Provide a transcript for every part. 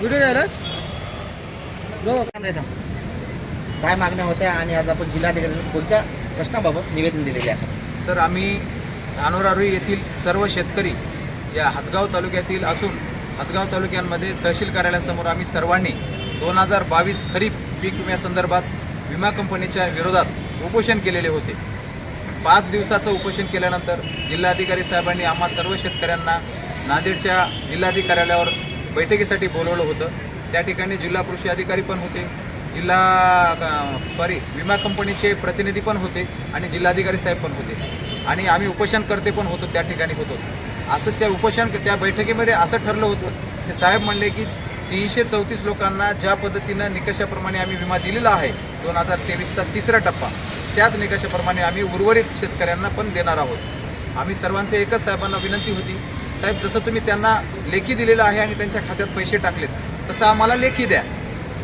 Video घ्यायला? जाऊ. काय मागण्या होत्या आणि आज आपण जिल्हाधिकाऱ्यांना कोणत्या प्रश्नाबाबत निवेदन दिलेले आहे? सर आम्ही धानोरारुई येथील सर्व शेतकरी या हदगाव तालुक्यातील असून हदगाव तालुक्यांमध्ये तहसील कार्यालयासमोर आम्ही सर्वांनी दोन हजार बावीस खरीप पीक विम्यासंदर्भात विमा कंपनीच्या विरोधात उपोषण केलेले होते. पाच दिवसाचं उपोषण केल्यानंतर जिल्हाधिकारी साहेबांनी आम्हा सर्व शेतकऱ्यांना नांदेडच्या जिल्हाधिकाऱ्यालयावर बैठकीसाठी बोलवलं होतं. त्या ठिकाणी जिल्हा कृषी अधिकारी पण होते. जिल्हा सॉरी विमा कंपनीचे प्रतिनिधी पण होते आणि जिल्हाधिकारी साहेब पण होते. आणि आम्ही उपोषणकर्ते पण होतो त्या ठिकाणी होतो. असं त्या उपोषण त्या बैठकीमध्ये असं ठरलं होतं की साहेब म्हणले की तीनशे चौतीस लोकांना ज्या पद्धतीनं निकषाप्रमाणे आम्ही विमा दिलेला आहे दोन हजार तेवीसचा तिसरा टप्पा त्याच निकषाप्रमाणे आम्ही उर्वरित शेतकऱ्यांना पण देणार आहोत. आम्ही सर्वांचे एकच साहेबांना विनंती होती साहेब जसं तुम्ही त्यांना लेखी दिलेलं आहे आणि त्यांच्या खात्यात पैसे टाकलेत तसं आम्हाला लेखी द्या.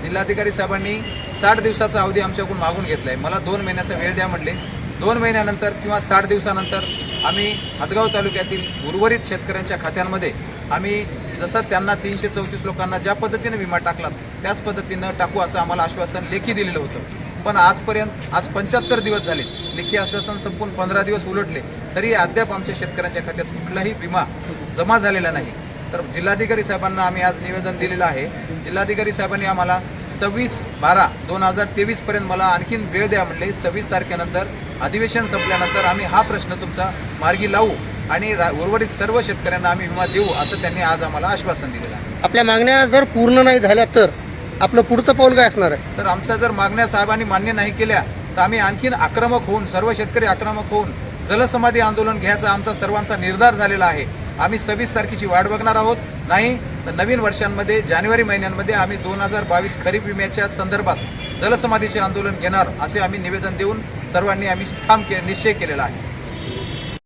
जिल्हाधिकारी साहेबांनी साठ दिवसाचा अवधी आमच्याकडून मागून घेतला आहे मला दोन महिन्याचा वेळ द्या म्हटले दोन महिन्यानंतर किंवा साठ दिवसानंतर आम्ही हदगाव तालुक्यातील उर्वरित शेतकऱ्यांच्या खात्यांमध्ये आम्ही जसं त्यांना तीनशे चौतीस लोकांना ज्या पद्धतीनं विमा टाकला त्याच पद्धतीनं टाकू असं आम्हाला आश्वासन लेखी दिलेलं होतं. पण आजपर्यंत आज पंच्याहत्तर दिवस झाले. लेखी आश्वासन संपून पंधरा दिवस उलटले तरी अद्याप आमच्या शेतकऱ्यांच्या खात्यात कुठलाही विमा जमा झालेला नाही. तर जिल्हाधिकारी साहेबांना आम्ही आज निवेदन दिलेलं आहे. जिल्हाधिकारी साहेबांनी आम्हाला सव्वीस बारा दोन हजार तेवीसपर्यंत मला आणखीन वेळ द्या म्हणले. सव्वीस तारखेनंतर अधिवेशन संपल्यानंतर आम्ही हा प्रश्न तुमचा मार्गी लावू आणि उर्वरित सर्व शेतकऱ्यांना आम्ही विमा देऊ असं त्यांनी आज आम्हाला आश्वासन दिलेलं आहे. आपल्या मागण्या जर पूर्ण नाही झाल्या तर? आपलं पुढचं पाऊल काय असणार आहे? सर आमच्या जर मागण्या साहेबांनी मान्य नाही केल्या तर आम्ही आणखीन आक्रमक होऊन सर्व शेतकरी आक्रमक होऊन जलसमाधी आंदोलन घ्यायचा आमचा सर्वांचा निर्धार झालेला आहे. आम्ही सव्वीस तारखेची वाट बघणार आहोत. नाही तर नवीन वर्षांमध्ये जानेवारी महिन्यांमध्ये आम्ही दोन हजार बावीस खरीप विम्याच्या संदर्भात जलसमाधीचे आंदोलन घेणार असे आम्ही निवेदन देऊन सर्वांनी आम्ही ठाम के निश्चय केलेला आहे.